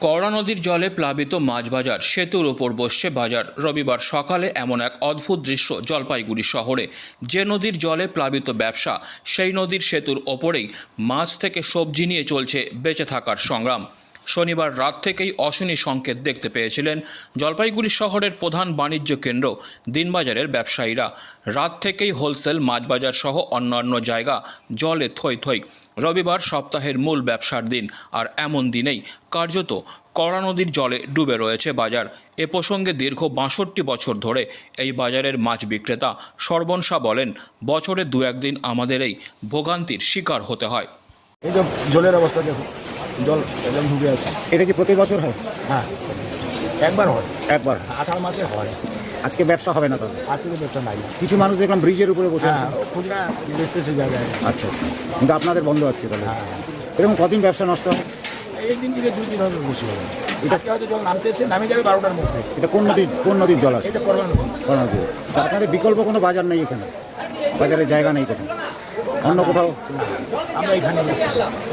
Corona নদীর জলে প্লাবিত মাছ বাজার, সেতুর ওপর বসছে বাজার। রবিবার সকালে এমন এক অদ্ভুত দৃশ্য জলপাইগুড়ি শহরে। যে নদীর জলে প্লাবিত ব্যবসা, সেই নদীর সেতুর ওপরেই মাছ থেকে সবজি নিয়ে চলছে বেঁচে থাকার সংগ্রাম। শনিবার রাত থেকেই অশনি সংকেত দেখতে পেয়েছিলেন জলপাইগুড়ি শহরের প্রধান বাণিজ্য কেন্দ্র দিনবাজারের ব্যবসায়ীরা। রাত থেকেই হোলসেল মাছ বাজার সহ অন্যান্য জায়গা জলে থই থই। রবিবার সপ্তাহের মূল ব্যবসার দিন, আর এমন দিনেই কার্যত কড়া নদীর জলে ডুবে রয়েছে বাজার। এ প্রসঙ্গে দীর্ঘ বাষট্টি বছর ধরে এই বাজারের মাছ বিক্রেতা সর্বনশা বলেন, বছরে দু একদিন আমাদের এই ভোগান্তির শিকার হতে হয়। এই জলের অবস্থা দেখুন। জল ঢুকে আছে। এটা কি প্রতি বছর হয়? হ্যাঁ। একবার হয়। একবার? আষাঢ় মাসে হয়। আজকে ব্যবসা হবে না তবে আজকে তো ব্যবসা নাই। কিছু মানুষ দেখলাম ব্রিজের উপরে বসে আছে। হ্যাঁ খুচরা বেচতেছে জায়গায়। আচ্ছা আচ্ছা। কিন্তু আপনাদের বন্ধ আজকে তাহলে? হ্যাঁ। এরকম কদিন ব্যবসা নষ্ট হয়? এই দিন থেকে দুই দিন হবে বসে হবে। আজকে হয়তো জল নামতেছে নামে যাবে বারোটার মধ্যে। এটা কোন নদীর কোন নদীর জল আছে এটা করবেন নদী। আপনাদের বিকল্প কোনো বাজার নেই এখানে? বাজারে জায়গা নেই কোথাও? অন্য কোথাও? আমরা এখানে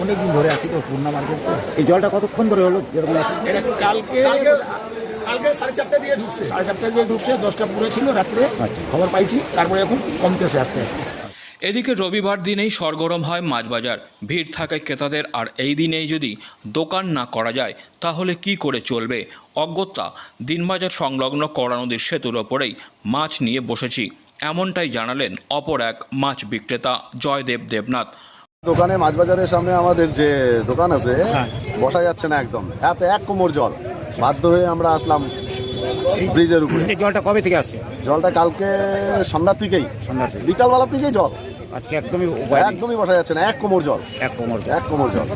অনেক দিন ধরে আছি তো পূর্ণা মার্কেট তো। এই জলটা কতক্ষণ ধরে হলো যেরকম আছে? কালকে কালকে সাড়ে চারটা দিয়ে ঢুকছে। সাড়ে চারটা দিয়ে ঢুকছে দশটা পুরো ছিল রাত্রে। আচ্ছা। খবর পাইছি তারপরে এখন কমতেছে আস্তে আস্তে এদিকে রবিবার দিনেই সরগরম হয় মাছ বাজার ভিড় থাকে ক্রেতাদের আর এই দিনেই যদি দোকান না করা যায় তাহলে কি করে চলবে? অজ্ঞতা দিনবাজার সংলগ্ন কড়া নদীর সেতুর ওপরেই মাছ নিয়ে বসেছি। এমনটাই জানালেন অপর এক মাছ বিক্রেতা জয়দেব দেবনাথ। দোকানে মাছ বাজারের সামনে আমাদের যে দোকান আছে বসা যাচ্ছে না একদম। এত এক কোমর জল। বাধ্য হয়ে আমরা আসলাম ব্রিজের উপরে। এই জলটা কবে থেকে আসছে? জলটা কালকে সন্ধ্যার থেকেই। সন্ধ্যার থেকে। বিকালবেলার থেকেই জল। আজকে একদমই একদমই বসা যাচ্ছে না এক কোমর জল। এক কোমর এক কোমর জল।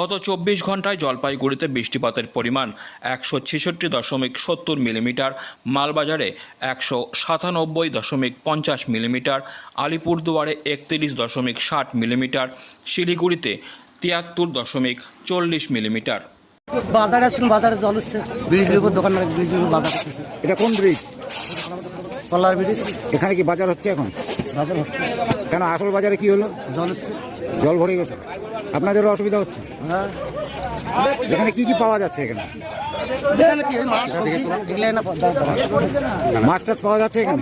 গত চব্বিশ ঘন্টায় জলপাইগুড়িতে বৃষ্টিপাতের পরিমাণ একশো ছেষট্টি দশমিক সত্তর মিলিমিটার মালবাজারে একশো সাতানব্বই দশমিক পঞ্চাশ মিলিমিটার আলিপুরদুয়ারে একত্রিশ দশমিক ষাট মিলিমিটার শিলিগুড়িতে তিয়াত্তর দশমিক চল্লিশ মিলিমিটার। বাজারে আসছিলাম বাজারে জল উঠছে ব্রিজের উপর দোকান ব্রিজের উপর বাজার করতেছে এটা কোন ব্রিজ? কলার ব্রিজ। এখানে কি বাজার হচ্ছে এখন? বাজার হচ্ছে। কেন আসল বাজারে কি হলো জল উঠছে জল ভরে গেছে আপনাদেরও অসুবিধা হচ্ছে হ্যাঁ এখানে কি কি পাওয়া যাচ্ছে এখানে এখানে কি মাছ সবজি এগুলো না দাম করা। মাছ টাছ পাওয়া যাচ্ছে এখানে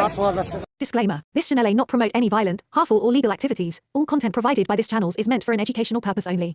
মাছ পাওয়া যাচ্ছে Disclaimer This channel may not promote any violent, harmful, or legal activities. All content provided by this channel is meant for an educational purpose only.